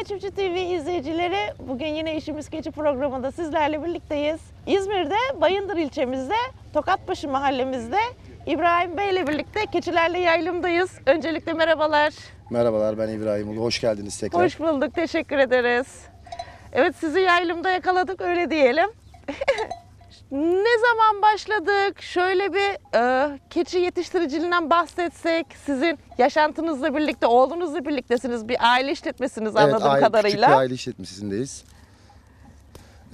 Merhaba Çiftçi TV izleyicileri. Bugün yine işimiz keçi programında sizlerle birlikteyiz. İzmir'de Bayındır ilçemizde Tokatbaşı mahallemizde İbrahim Bey ile birlikte keçilerle yaylımdayız. Öncelikle merhabalar. Merhabalar ben İbrahim Ulu. Hoş geldiniz tekrar. Hoş bulduk. Teşekkür ederiz. Evet sizi yaylımda yakaladık öyle diyelim. ne zaman başladık? Şöyle bir e, keçi yetiştiriciliğinden bahsetsek. Sizin yaşantınızla birlikte, oğlunuzla birliktesiniz. Bir aile işletmesiniz anladığım aile- Küçük kadarıyla. bir aile işletmesindeyiz.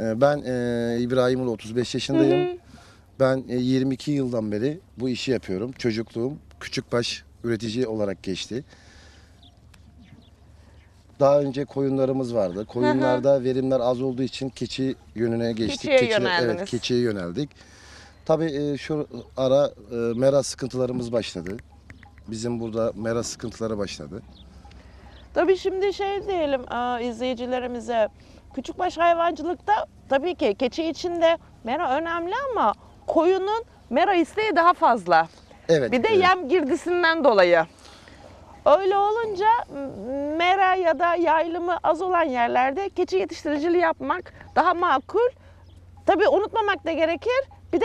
Ee, Ben e, İbrahim Ulu 35 yaşındayım. Ben e, 22 yıldan beri bu işi yapıyorum. Çocukluğum küçükbaş üretici olarak geçti. Daha önce koyunlarımız vardı. Koyunlarda verimler az olduğu için keçi yönüne geçtik. Keçiye Keçi- yöneldiniz. Evet, keçiye yöneldik. Tabii e, şu ara e, mera sıkıntılarımız başladı. Bizim burada mera sıkıntıları başladı. Tabii şimdi şey diyelim e, izleyicilerimize. Küçükbaş hayvancılıkta tabii ki keçi için de mera önemli ama koyunun mera isteği daha fazla. Evet. Bir de evet. yem girdisinden dolayı. Öyle olunca mera ya da yaylımı az olan yerlerde keçi yetiştiriciliği yapmak daha makul. Tabii unutmamak da gerekir. Bir de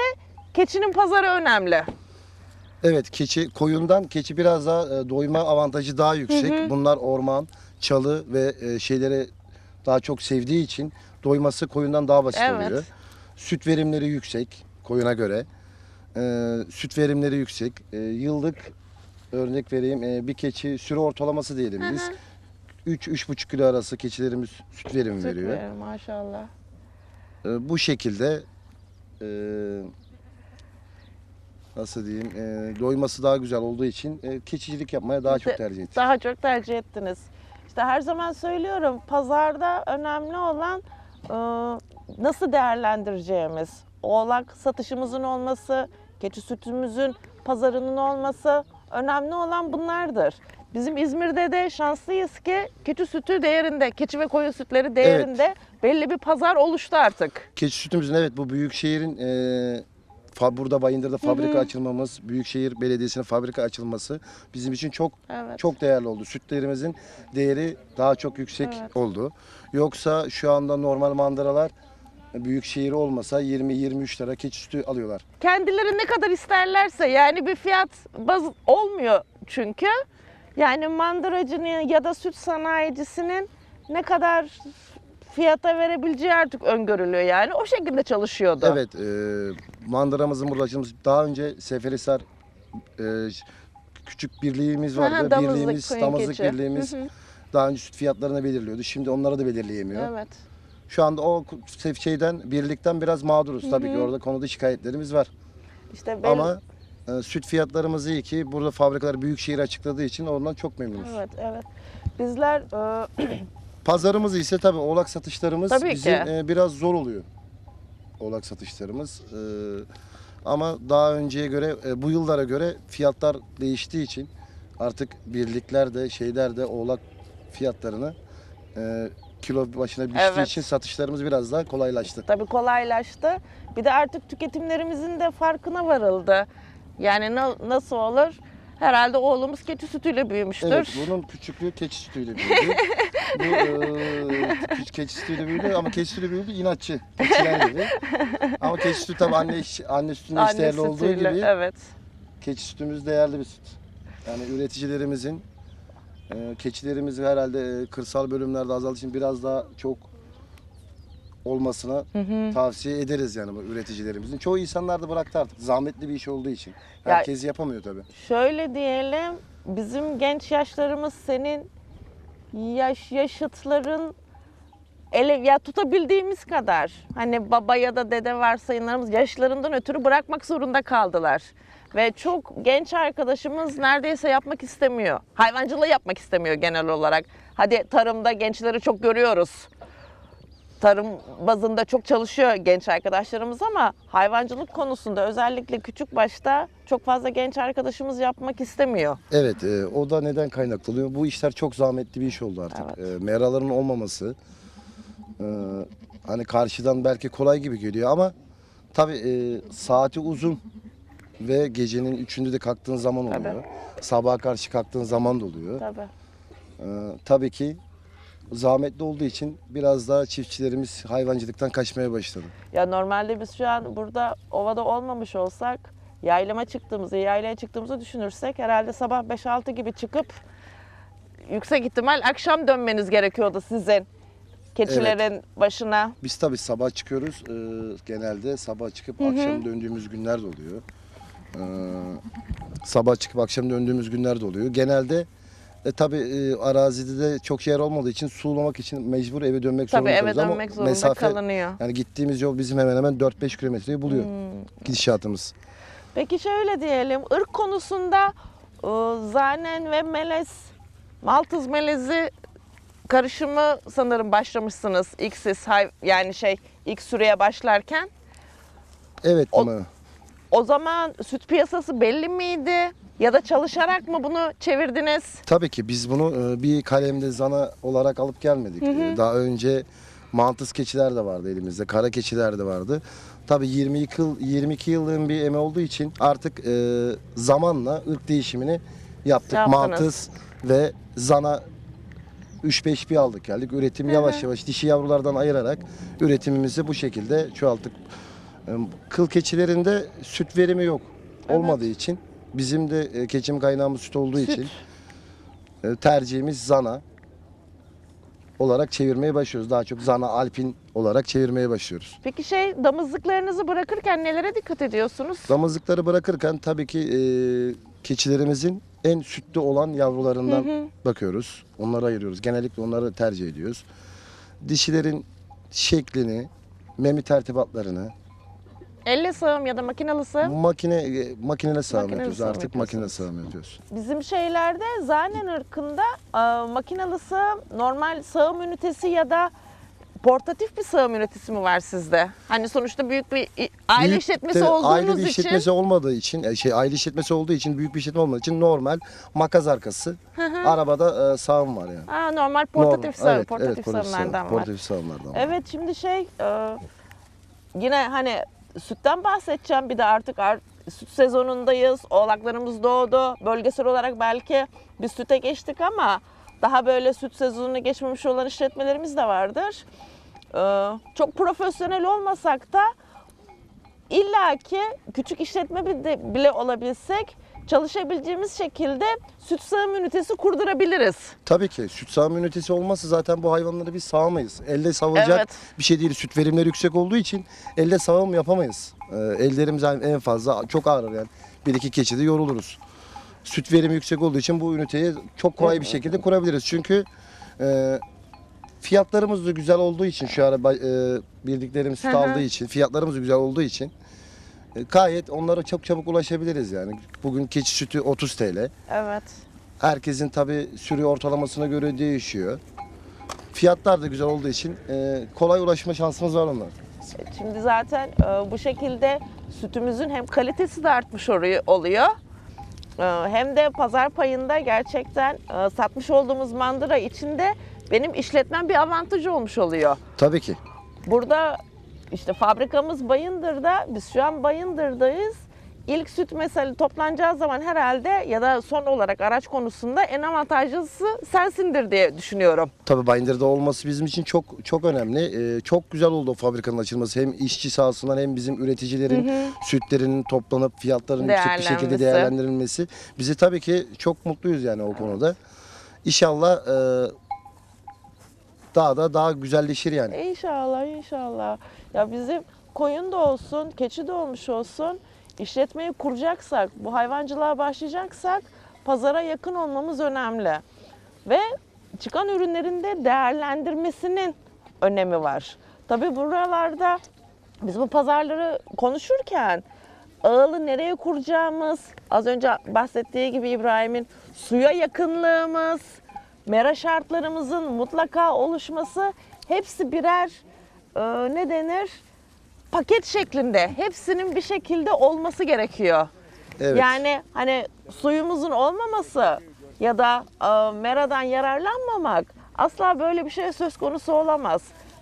keçinin pazarı önemli. Evet keçi koyundan keçi biraz daha e, doyma avantajı daha yüksek. Bunlar orman, çalı ve e, şeyleri daha çok sevdiği için doyması koyundan daha basit Evet. oluyor. Süt verimleri yüksek koyuna göre. E, süt verimleri yüksek. E, yıllık örnek vereyim e, bir keçi sürü ortalaması diyelim biz. 3-3,5 kilo arası keçilerimiz süt verimi veriyor. Süper, maşallah. E, bu şekilde e, nasıl diyeyim e, doyması daha güzel olduğu için e, keçicilik yapmaya daha çok tercih ettik. Daha çok tercih ettiniz. İşte her zaman söylüyorum pazarda önemli olan e, nasıl değerlendireceğimiz. Oğlak satışımızın olması, keçi sütümüzün pazarının olması önemli olan bunlardır. Bizim İzmir'de de şanslıyız ki keçi sütü değerinde, keçi ve koyun sütleri değerinde belli bir pazar oluştu artık. Keçi sütümüzün evet bu büyükşehirin e, fa, burada Bayındır'da fabrika açılmamız, Büyükşehir Belediyesi'nin fabrika açılması bizim için çok Evet. çok değerli oldu. Sütlerimizin değeri daha çok yüksek Evet. oldu. Yoksa şu anda normal mandıralar büyük şehir olmasa 20-23 lira keçi sütü alıyorlar. kendileri ne kadar isterlerse yani bir fiyat baz olmuyor çünkü. Yani mandıracının ya da süt sanayicisinin ne kadar fiyata verebileceği artık öngörülüyor yani. O şekilde çalışıyordu. Evet, e, mandıramızın açılması daha önce Seferihisar e, küçük birliğimiz vardı. Aha, damızlık, birliğimiz, damızlık keçi. birliğimiz Hı hı. daha önce süt fiyatlarını belirliyordu. Şimdi onları da belirleyemiyor. Evet. Şu anda o şeyden birlikten biraz mağduruz. Tabii ki orada konuda şikayetlerimiz var. İşte ben, Ama e, süt fiyatlarımız iyi ki burada fabrikalar büyük şehir açıkladığı için ondan çok memnunuz. evet evet. Bizler e, Pazarımız ise tabii oğlak satışlarımız Tabii ki. bizim e, biraz zor oluyor. Oğlak satışlarımız. E, ama daha önceye göre e, bu yıllara göre fiyatlar değiştiği için artık birlikler de şeyler de oğlak fiyatlarını e, kilo başına düştüğü Evet. için satışlarımız biraz daha kolaylaştı. tabii kolaylaştı. Bir de artık tüketimlerimizin de farkına varıldı. Yani na- nasıl olur? Herhalde oğlumuz keçi sütüyle büyümüştür. Evet, bunun küçüklüğü keçi sütüyle büyüdü. Bu e, küçük keçi sütüyle büyüdü ama keçi sütüyle büyüdü inatçı. Keçiler gibi. Ama keçi sütü tabii anne, iş- anne sütünün Anne değerli olduğu sütüyle, gibi Evet. keçi sütümüz değerli bir süt. Yani üreticilerimizin e, keçilerimiz herhalde e, kırsal bölümlerde azaldığı için biraz daha çok olmasına tavsiye ederiz yani bu üreticilerimizin. Çoğu insanlar da bıraktı artık. Zahmetli bir iş olduğu için. Ya- Herkes yapamıyor tabii. Şöyle diyelim, bizim genç yaşlarımız senin yaş yaşıtların ele ya tutabildiğimiz kadar hani baba ya da dede varsayımlarımız yaşlarından ötürü bırakmak zorunda kaldılar. Ve çok genç arkadaşımız neredeyse yapmak istemiyor. Hayvancılığı yapmak istemiyor genel olarak. Hadi tarımda gençleri çok görüyoruz. Tarım bazında çok çalışıyor genç arkadaşlarımız ama hayvancılık konusunda özellikle küçük başta çok fazla genç arkadaşımız yapmak istemiyor. Evet, e, o da neden kaynaklanıyor? Bu işler çok zahmetli bir iş oldu artık. Evet. E, meraların olmaması, e, hani karşıdan belki kolay gibi geliyor ama tabii e, saati uzun ve gecenin üçünde de kalktığın zaman oluyor. Tabii. Sabaha karşı kalktığın zaman da oluyor. Tabii. E, tabii ki zahmetli olduğu için biraz daha çiftçilerimiz hayvancılıktan kaçmaya başladı. Ya normalde biz şu an burada ovada olmamış olsak yaylama çıktığımızı, yaylaya çıktığımızı düşünürsek herhalde sabah 5-6 gibi çıkıp yüksek ihtimal akşam dönmeniz gerekiyordu sizin keçilerin başına. Biz tabii sabah çıkıyoruz. Ee, genelde sabah çıkıp akşam döndüğümüz günler de oluyor. Ee, sabah çıkıp akşam döndüğümüz günler de oluyor. Genelde e, tabii e, arazide de çok yer olmadığı için sulamak için mecbur eve dönmek Tabii zorunda eve kalıyoruz ama dönmek zorunda mesafe kalınıyor. yani gittiğimiz yol bizim hemen hemen 4-5 kilometreyi buluyor Hmm. gidişatımız. Peki şöyle diyelim, ırk konusunda e, zanen ve melez, maltız melezi karışımı sanırım başlamışsınız ilk siz hay- yani şey ilk süreye başlarken. Evet O- ama O zaman süt piyasası belli miydi? Ya da çalışarak mı bunu çevirdiniz? Tabii ki biz bunu e, bir kalemde zana olarak alıp gelmedik. E, Daha önce mantıs keçiler de vardı elimizde, kara keçiler de vardı. Tabii 20 yıl 22 yılın bir eme olduğu için artık e, zamanla ırk değişimini yaptık. Yaptınız. Mantıs ve zana 3-5 bir aldık geldik. Üretim yavaş yavaş dişi yavrulardan ayırarak üretimimizi bu şekilde çoğalttık. Kıl keçilerinde süt verimi yok olmadığı için bizim de e, keçim kaynağımız süt olduğu Süt. için e, tercihimiz Zana olarak çevirmeye başlıyoruz. Daha çok Zana Alpin olarak çevirmeye başlıyoruz. Peki şey damızlıklarınızı bırakırken nelere dikkat ediyorsunuz? Damızlıkları bırakırken tabii ki e, keçilerimizin en sütlü olan yavrularından bakıyoruz. Onları ayırıyoruz. Genellikle onları tercih ediyoruz. Dişilerin şeklini, memi tertibatlarını Elle sağım ya da makinalı sağım. makine e, makineyle sağım Makineli yapıyoruz. sağım Artık yapıyorsunuz. sağım yapıyoruz. Bizim şeylerde zanen ırkında e, makinalı sağım, normal sağım ünitesi ya da portatif bir sağım ünitesi mi var sizde? Hani sonuçta büyük bir i- aile Büyük işletmesi de olduğunuz aile bir için işletmesi olmadığı için e, şey aile işletmesi olduğu için büyük bir işletme olmadığı için normal makas arkası arabada e, sağım var yani. Aa, normal portatif Normal. sağım, portatif sağımlardan sağım, var. Portatif sağımlardan var. Evet şimdi şey e, yine hani sütten bahsedeceğim bir de artık ar- süt sezonundayız. Oğlaklarımız doğdu. Bölgesel olarak belki biz süte geçtik ama daha böyle süt sezonunu geçmemiş olan işletmelerimiz de vardır. E, çok profesyonel olmasak da illaki küçük işletme bile olabilsek çalışabileceğimiz şekilde süt sağım ünitesi kurdurabiliriz. Tabii ki süt sağım ünitesi olmazsa zaten bu hayvanları biz sağamayız. Elle sağılacak Evet. bir şey değil. Süt verimleri yüksek olduğu için elle sağım yapamayız. E, ellerimiz en fazla çok ağrır yani. Bir iki keçide yoruluruz. Süt verimi yüksek olduğu için bu üniteyi çok kolay bir şekilde kurabiliriz. Çünkü e, fiyatlarımız da güzel olduğu için şu ara e, bildiklerimiz süt aldığı için fiyatlarımız da güzel olduğu için gayet onlara çok çabuk ulaşabiliriz yani. Bugün keçi sütü 30 TL. Evet. Herkesin tabi sürü ortalamasına göre değişiyor. Fiyatlar da güzel olduğu için e, kolay ulaşma şansımız var onlar. Şimdi zaten e, bu şekilde sütümüzün hem kalitesi de artmış oluyor. e, Hem de pazar payında gerçekten e, satmış olduğumuz mandıra içinde benim işletmem bir avantajı olmuş oluyor. Tabii ki. Burada işte fabrikamız Bayındır'da, biz şu an Bayındır'dayız. İlk süt mesela toplanacağı zaman herhalde ya da son olarak araç konusunda en avantajlısı sensindir diye düşünüyorum. Tabii Bayındır'da olması bizim için çok çok önemli. E, çok güzel oldu o fabrikanın açılması. Hem işçi sahasından hem bizim üreticilerin sütlerinin toplanıp fiyatların yüksek bir şekilde değerlendirilmesi. Bizi tabii ki çok mutluyuz yani o konuda. İnşallah e, daha da daha güzelleşir yani. İnşallah, inşallah. Ya bizim koyun da olsun, keçi de olmuş olsun, işletmeyi kuracaksak, bu hayvancılığa başlayacaksak pazara yakın olmamız önemli. Ve çıkan ürünlerin de değerlendirmesinin önemi var. Tabii buralarda biz bu pazarları konuşurken ağılı nereye kuracağımız, az önce bahsettiği gibi İbrahim'in suya yakınlığımız, mera şartlarımızın mutlaka oluşması hepsi birer e, ne denir? Paket şeklinde. Hepsinin bir şekilde olması gerekiyor. Evet. Yani hani suyumuzun olmaması ya da e, meradan yararlanmamak asla böyle bir şey söz konusu olamaz.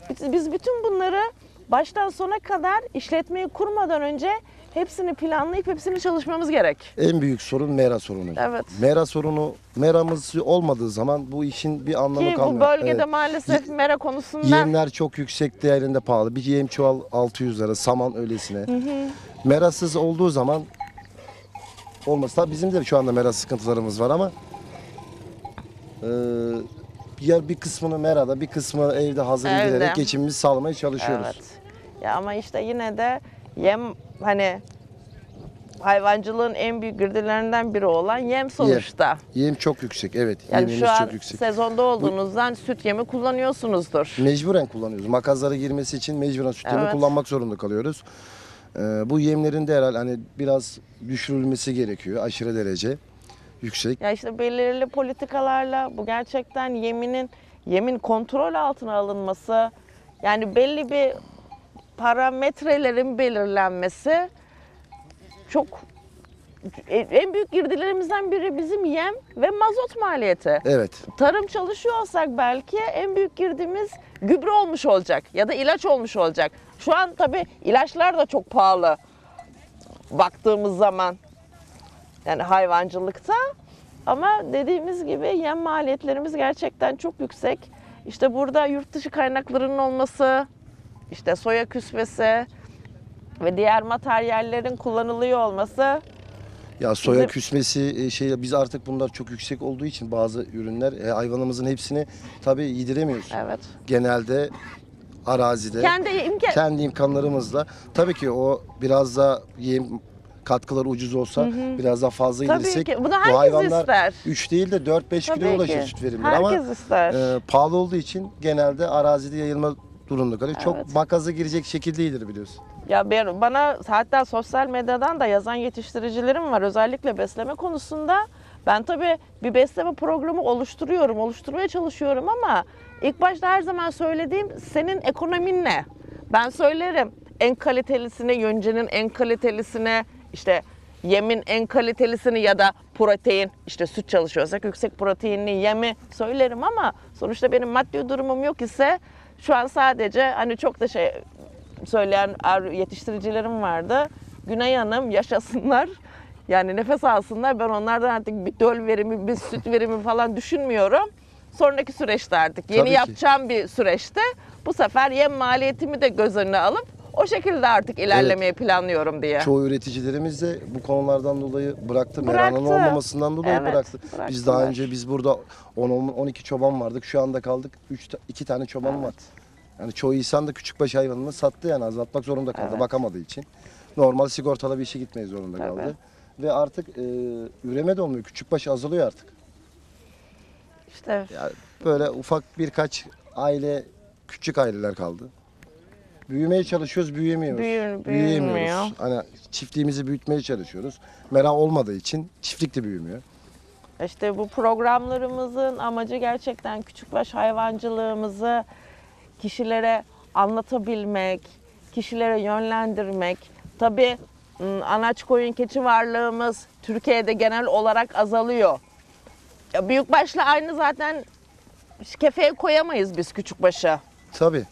Biz, biz bütün bunları baştan sona kadar işletmeyi kurmadan önce hepsini planlayıp hepsini çalışmamız gerek. En büyük sorun mera sorunu. Evet. Mera sorunu, meramız olmadığı zaman bu işin bir anlamı Ki bu kalmıyor. bölgede Evet. maalesef mera konusundan Yemler çok yüksek değerinde pahalı. Bir yem çuval 600 lira, saman öylesine. Merasız olduğu zaman olmasa bizim de şu anda mera sıkıntılarımız var ama e, ya bir kısmını merada, bir kısmını evde hazır Evde. edilerek geçimimizi sağlamaya çalışıyoruz. Evet. Ya ama işte yine de yem hani hayvancılığın en büyük girdilerinden biri olan yem sonuçta. Yem çok yüksek, evet. Yani Yemimiz şu an çok yüksek. sezonda olduğunuzdan süt yemi kullanıyorsunuzdur. Mecburen kullanıyoruz. Makazlara girmesi için mecburen süt yemi Evet. kullanmak zorunda kalıyoruz. Ee, bu yemlerin de herhalde hani biraz düşürülmesi gerekiyor aşırı derece yüksek. Ya işte belirli politikalarla bu gerçekten yeminin yemin kontrol altına alınması yani belli bir parametrelerin belirlenmesi çok en büyük girdilerimizden biri bizim yem ve mazot maliyeti. Evet. Tarım çalışıyor olsak belki en büyük girdimiz gübre olmuş olacak ya da ilaç olmuş olacak. Şu an tabii ilaçlar da çok pahalı baktığımız zaman yani hayvancılıkta ama dediğimiz gibi yem maliyetlerimiz gerçekten çok yüksek. İşte burada yurt dışı kaynaklarının olması, işte soya küsvesi ve diğer materyallerin kullanılıyor olması Ya soya Bizim- küsmesi e, şey biz artık bunlar çok yüksek olduğu için bazı ürünler e, hayvanımızın hepsini tabii yediremiyoruz. evet. Genelde arazide Kendi imkan kendi imkanlarımızla tabii ki o biraz da yem katkıları ucuz olsa biraz daha fazla Tabii yedirsek ki. Bunu bu hayvanlar ister. 3 değil de 4-5 kilo ulaşır süt verimleri ama Herkes ister. e, pahalı olduğu için genelde arazide yayılma durumunda kalıyor. Evet. Çok makaza girecek şekilde iyidir biliyorsun. Ya ben, bana hatta sosyal medyadan da yazan yetiştiricilerim var özellikle besleme konusunda. Ben tabii bir besleme programı oluşturuyorum, oluşturmaya çalışıyorum ama ilk başta her zaman söylediğim senin ekonomin ne? Ben söylerim en kalitelisine, yöncenin en kalitelisine, işte yemin en kalitelisini ya da protein, işte süt çalışıyorsak yüksek proteinli yemi söylerim ama sonuçta benim maddi durumum yok ise şu an sadece hani çok da şey söyleyen er- yetiştiricilerim vardı. Güney Hanım yaşasınlar. Yani nefes alsınlar. Ben onlardan artık bir döl verimi, bir süt verimi falan düşünmüyorum. Sonraki süreçte artık yeni Tabii ki. yapacağım bir süreçte bu sefer yem maliyetimi de göz önüne alıp o şekilde artık ilerlemeyi planlıyorum diye. Çoğu üreticilerimiz de bu konulardan dolayı bıraktı. Bıraktı. Meranın olmamasından dolayı Evet, bıraktı. Biz bıraktılar. daha önce biz burada 10 12 çoban vardık. Şu anda kaldık 3 2 tane çoban var. Yani çoğu insan da küçükbaş hayvanını sattı yani azaltmak zorunda kaldı Evet. bakamadığı için. Normal sigortalı bir işe gitmeye zorunda Tabii. kaldı. Ve artık e, üreme de olmuyor. Küçükbaş azalıyor artık. İşte Yani böyle ufak birkaç aile, küçük aileler kaldı. Büyümeye çalışıyoruz, büyüyemiyoruz. Büyü- Büyüyemiyoruz. Hani çiftliğimizi büyütmeye çalışıyoruz. Mera olmadığı için çiftlik de büyümüyor. İşte bu programlarımızın amacı gerçekten küçükbaş hayvancılığımızı kişilere anlatabilmek, kişilere yönlendirmek. Tabii ım, anaç koyun keçi varlığımız Türkiye'de genel olarak azalıyor. Ya büyükbaşla aynı zaten kefeye koyamayız biz küçükbaşı. Tabii.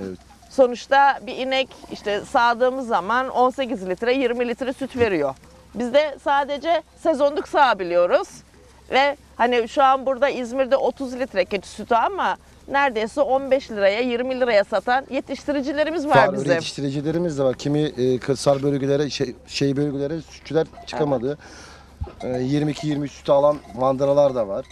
Evet. Sonuçta bir inek işte sağdığımız zaman 18 litre 20 litre süt veriyor. Biz de sadece sezonluk sağabiliyoruz. Ve hani şu an burada İzmir'de 30 litre keçi sütü ama neredeyse 15 liraya 20 liraya satan yetiştiricilerimiz var, Var, bizim. yetiştiricilerimiz de var. Kimi e, kırsal bölgelere, şey, şey bölgelere sütçüler çıkamadı. E, 22-23 süt alan mandıralar da var.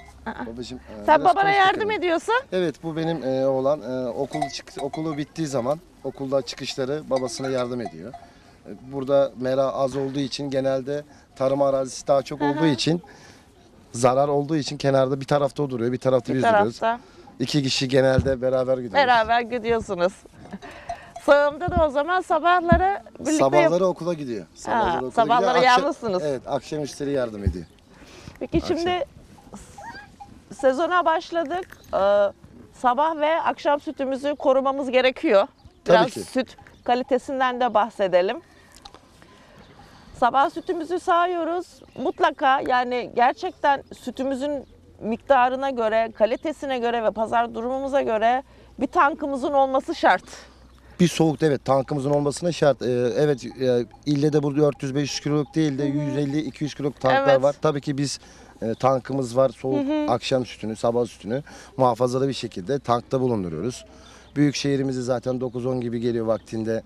Babacığım, e, Sen biraz babana konuş yardım bakalım. ediyorsun. Evet bu benim e, oğlan e, okul çık okulu bittiği zaman okulda çıkışları babasına yardım ediyor. E, burada mera az olduğu için genelde tarım arazisi daha çok olduğu için zarar olduğu için kenarda bir tarafta o duruyor bir tarafta Bir biz duruyoruz. tarafta İki kişi genelde beraber gidiyoruz. beraber gidiyorsunuz. Sağımda da o zaman sabahları birlikte yap- Sabahları okula gidiyor. Sabahları, okula sabahları gidiyor. Akşam- yalnızsınız. Evet akşam üstleri yardım ediyor. Peki şimdi sezona başladık. Ee, sabah ve akşam sütümüzü korumamız gerekiyor. Tabii Biraz ki. süt kalitesinden de bahsedelim. Sabah sütümüzü sağıyoruz. Mutlaka yani gerçekten sütümüzün miktarına göre, kalitesine göre ve pazar durumumuza göre bir tankımızın olması şart. Bir soğukta evet tankımızın olmasına şart. Ee, evet e, ille de bu 400-500 kiloluk değil de 150-200 kiloluk tanklar Evet. var. Tabii ki biz e, tankımız var soğuk akşam sütünü, sabah sütünü muhafazalı bir şekilde tankta bulunduruyoruz. Büyük şehrimizi zaten 9-10 gibi geliyor vaktinde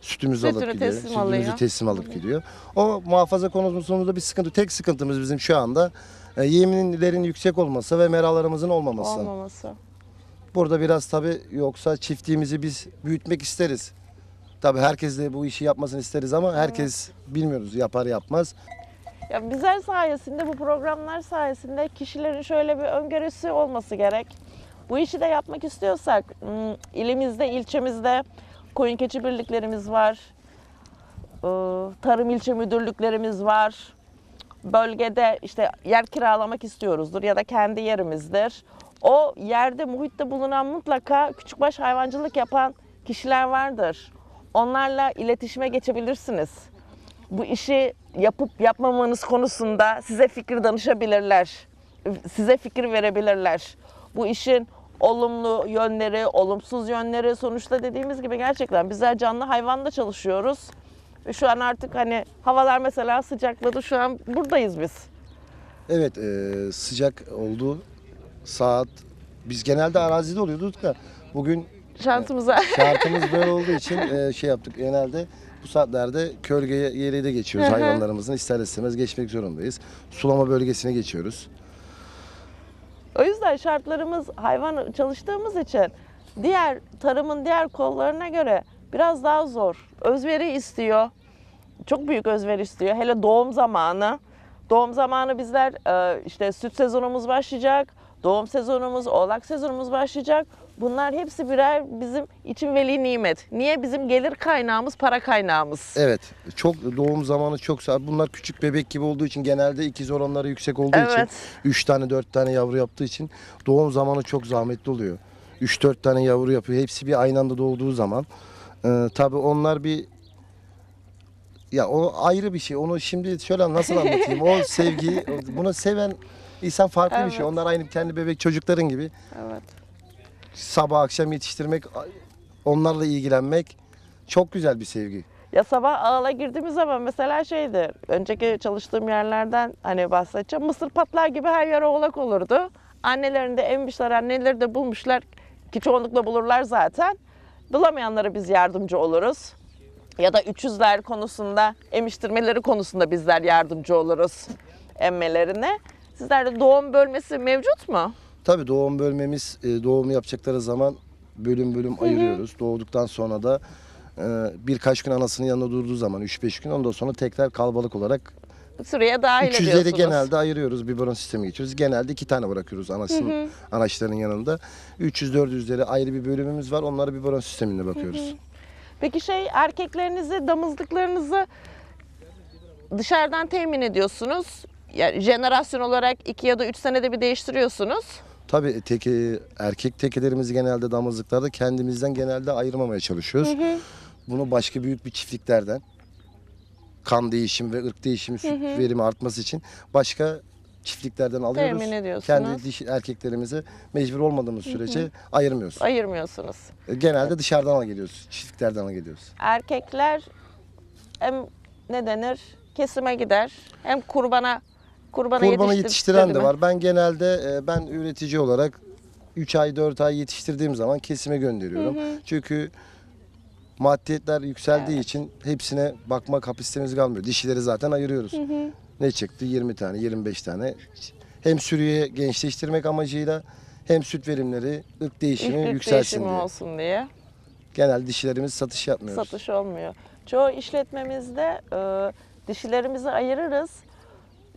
sütümüzü Sütünü alıp gidiyor. teslim Sütümüzü alıyor. teslim alıp gidiyor. O muhafaza konusunda bir sıkıntı. Tek sıkıntımız bizim şu anda e, yeminlerin yüksek olması ve meralarımızın olmaması. Olmaması. Burada biraz tabii yoksa çiftliğimizi biz büyütmek isteriz. Tabii herkes de bu işi yapmasını isteriz ama herkes bilmiyoruz yapar yapmaz. Ya bizler sayesinde bu programlar sayesinde kişilerin şöyle bir öngörüsü olması gerek. Bu işi de yapmak istiyorsak ım, ilimizde, ilçemizde koyun keçi birliklerimiz var. Ee, Tarım ilçe müdürlüklerimiz var. Bölgede işte yer kiralamak istiyoruzdur ya da kendi yerimizdir. O yerde muhitte bulunan mutlaka küçükbaş hayvancılık yapan kişiler vardır. Onlarla iletişime geçebilirsiniz bu işi yapıp yapmamanız konusunda size fikir danışabilirler. Size fikir verebilirler. Bu işin olumlu yönleri, olumsuz yönleri sonuçta dediğimiz gibi gerçekten bizler canlı hayvanla çalışıyoruz. Ve şu an artık hani havalar mesela sıcakladı. Şu an buradayız biz. Evet e, sıcak oldu saat biz genelde arazide oluyorduk da bugün Şansımıza. şartımız böyle olduğu için e, şey yaptık genelde bu saatlerde kölgeye yere de geçiyoruz Hı hı. hayvanlarımızın ister istemez geçmek zorundayız. Sulama bölgesine geçiyoruz. O yüzden şartlarımız hayvan çalıştığımız için diğer tarımın diğer kollarına göre biraz daha zor. Özveri istiyor. Çok büyük özveri istiyor. Hele doğum zamanı. Doğum zamanı bizler e, işte süt sezonumuz başlayacak. Doğum sezonumuz, oğlak sezonumuz başlayacak. Bunlar hepsi birer bizim için veli nimet. Niye? Bizim gelir kaynağımız, para kaynağımız. Evet çok doğum zamanı çok saat. Bunlar küçük bebek gibi olduğu için genelde ikiz oranları yüksek olduğu için Evet. 3 tane 4 tane yavru yaptığı için doğum zamanı çok zahmetli oluyor. 3-4 tane yavru yapıyor. Hepsi bir aynı anda doğduğu zaman. Ee, tabii onlar bir ya o ayrı bir şey. Onu şimdi şöyle nasıl anlatayım? O sevgi, bunu seven insan farklı bir şey. Evet. Onlar aynı kendi bebek çocukların gibi. Evet. Sabah akşam yetiştirmek, onlarla ilgilenmek çok güzel bir sevgi. Ya sabah ağla girdiğimiz zaman mesela şeydi, önceki çalıştığım yerlerden hani bahsedeceğim. Mısır patlar gibi her yer oğlak olurdu. Annelerini de emmişler, anneleri de bulmuşlar ki çoğunlukla bulurlar zaten. Bulamayanlara biz yardımcı oluruz. Ya da 300'ler konusunda, emiştirmeleri konusunda bizler yardımcı oluruz emmelerine. Sizlerde doğum bölmesi mevcut mu? Tabii doğum bölmemiz e, doğum yapacakları zaman bölüm bölüm ayırıyoruz. Doğduktan sonra da e, birkaç gün anasının yanında durduğu zaman 3-5 gün ondan sonra tekrar kalabalık olarak Süreye dahil 300'leri ediyorsunuz. genelde ayırıyoruz. Biberon sistemi geçiyoruz. Genelde iki tane bırakıyoruz anasının anaçlarının yanında. 300-400'leri ayrı bir bölümümüz var. Onları biberon sisteminde bakıyoruz. Peki şey erkeklerinizi, damızlıklarınızı dışarıdan temin ediyorsunuz. Yani jenerasyon olarak iki ya da üç senede bir değiştiriyorsunuz. Tabii teke, erkek tekelerimizi genelde damızlıklarda kendimizden genelde ayırmamaya çalışıyoruz. Bunu başka büyük bir çiftliklerden kan değişimi ve ırk değişimi süt verimi artması için başka çiftliklerden alıyoruz. Temin ediyorsunuz. Kendi dişi erkeklerimizi mecbur olmadığımız sürece ayırmıyoruz. Ayırmıyorsunuz. E, Genelde dışarıdan al geliyoruz. Çiftliklerden al geliyoruz. Erkekler hem ne denir kesime gider hem kurbana kurbana yetiştir- yetiştiren de mi? var. Ben genelde e, ben üretici olarak 3 ay 4 ay yetiştirdiğim zaman kesime gönderiyorum. Çünkü maddiyetler yükseldiği için hepsine bakma kapasitemiz kalmıyor. Dişileri zaten ayırıyoruz. Ne çıktı? 20 tane, 25 tane. Hem sürüye gençleştirmek amacıyla hem süt verimleri, ırk değişimi İlk yükselsin değişimi diye. olsun diye. Genel dişilerimiz satış yapmıyoruz. Satış olmuyor. Çoğu işletmemizde e, dişilerimizi ayırırız.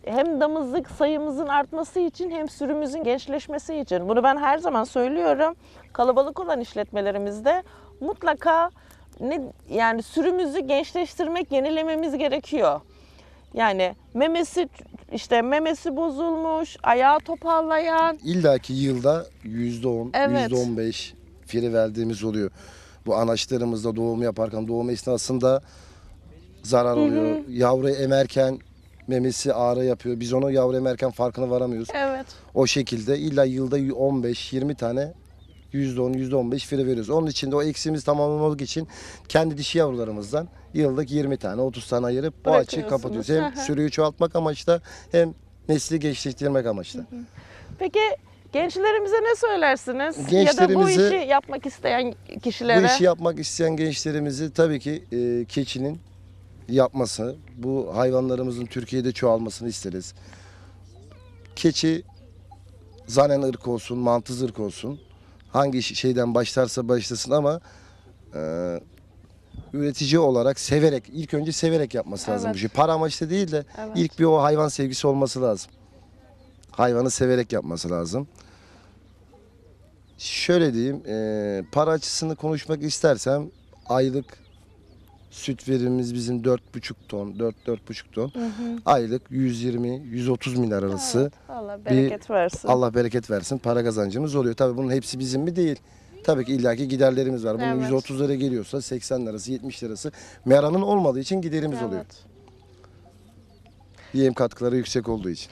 Hem damızlık sayımızın artması için hem sürümüzün gençleşmesi için. Bunu ben her zaman söylüyorum. Kalabalık olan işletmelerimizde mutlaka ne yani sürümüzü gençleştirmek, yenilememiz gerekiyor. Yani memesi işte memesi bozulmuş, ayağı toparlayan, İlla ki yılda %10, Evet. %15 fire verdiğimiz oluyor. Bu anaçlarımızda doğum yaparken doğum esnasında zarar oluyor. Yavru emerken memesi ağrı yapıyor. Biz onu yavru emerken farkına varamıyoruz. evet. O şekilde illa yılda 15-20 tane %10, %15 fire veriyoruz. Onun için de o eksiğimizi tamamlamak için kendi dişi yavrularımızdan yıllık 20 tane, 30 tane ayırıp o açığı kapatıyoruz. Hı Hem hı. sürüyü çoğaltmak amaçla hem nesli gençleştirmek amaçla. Peki gençlerimize ne söylersiniz? Ya da bu işi yapmak isteyen kişilere. Bu işi yapmak isteyen gençlerimizi tabii ki e, keçinin yapması, bu hayvanlarımızın Türkiye'de çoğalmasını isteriz. Keçi zanen ırk olsun, mantız ırk olsun. Hangi şeyden başlarsa başlasın ama e, üretici olarak severek, ilk önce severek yapması lazım Evet. bu işi. Para amaçlı değil de Evet. ilk bir o hayvan sevgisi olması lazım. Hayvanı severek yapması lazım. Şöyle diyeyim, e, para açısını konuşmak istersem aylık süt verimimiz bizim 4,5 ton, 4-4,5 ton. Aylık 120-130 milyar arası. Evet, Allah bereket versin. Allah bereket versin para kazancımız oluyor. Tabii bunun hepsi bizim mi değil. Tabii ki illaki giderlerimiz var. Bunun Evet. 130 lira geliyorsa 80 lirası 70 lirası meranın olmadığı için giderimiz oluyor. Evet. Yem katkıları yüksek olduğu için.